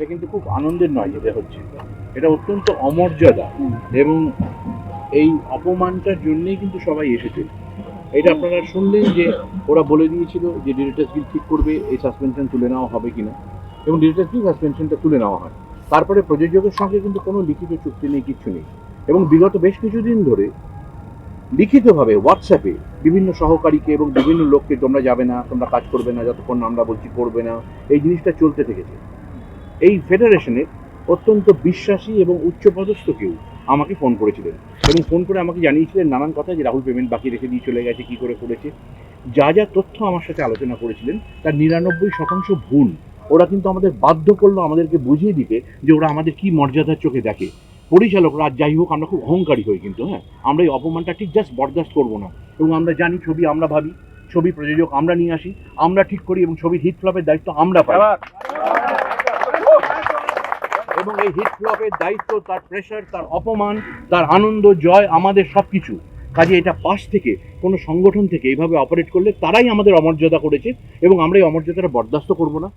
এটা কিন্তু খুব আনন্দের নয় যেটা হচ্ছে। এটা অত্যন্ত অমর্যাদা এবং এই অপমানটার জন্যই কিন্তু সবাই এসেছে। এটা আপনারা শুনলেন যে ওরা বলে দিয়েছিল যে ডিরেক্টর্স গিল ঠিক করবে এই সাসপেনশন তুলে নেওয়া হবে কিনা। এবং ডিরেক্টর্স গিল সাসপেনশনটা তুলে নেওয়া হয়। তারপরে প্রযোজকের সঙ্গে কিন্তু কোনো লিখিত চুক্তি নেই কিচ্ছু নেই। এবং বিগত বেশ কিছুদিন ধরে লিখিতভাবে হোয়াটসঅ্যাপে বিভিন্ন সহকারীকে এবং বিভিন্ন লোককে তোমরা যাবে না তোমরা কাজ করবে না যতক্ষণ আমরা বলছি করবে না এই জিনিসটা চলতে থেকেছে। এই ফেডারেশনের অত্যন্ত বিশ্বাসী এবং উচ্চপদস্থ কেউ আমাকে ফোন করেছিলেন এবং ফোন করে আমাকে জানিয়েছিলেন নানান কথা যে রাহুল পেমেন্ট বাকি রেখে দিয়ে চলে গেছে, কি করে করেছে। যা যা তথ্য আমার সাথে আলোচনা করেছিলেন, তার নিরানব্বই শতাংশ ভুল। ওরা কিন্তু আমাদের বাধ্য করল আমাদেরকে বুঝিয়ে দিতে যে ওরা আমাদের কি মর্যাদার চোখে দেখে। পরিচালকরা, যাই হোক, আমরা খুব অহংকারী হই কিন্তু হ্যাঁ? আমরা এই অপমানটা ঠিক জাস্ট বরদাস্ত করব না। এবং আমরা জানি, ছবি আমরা ভাবি, ছবি প্রযোজক আমরা নিয়ে আসি, আমরা ঠিক করি এবং ছবির হিট ফ্লপের দায়িত্ব আমরা পাই। এবং এই হিট ফ্লপের দায়িত্ব, তার প্রেশার তার অপমান, তার আনন্দ, জয়, আমাদের সব কিছু কাজে এটা পাশ থেকে, কোনো সংগঠন থেকে এইভাবে অপারেট করলে তারাই আমাদের অমর্যাদা করেছে এবং আমরা এই অমর্যাদাটা বরদাস্ত করব না।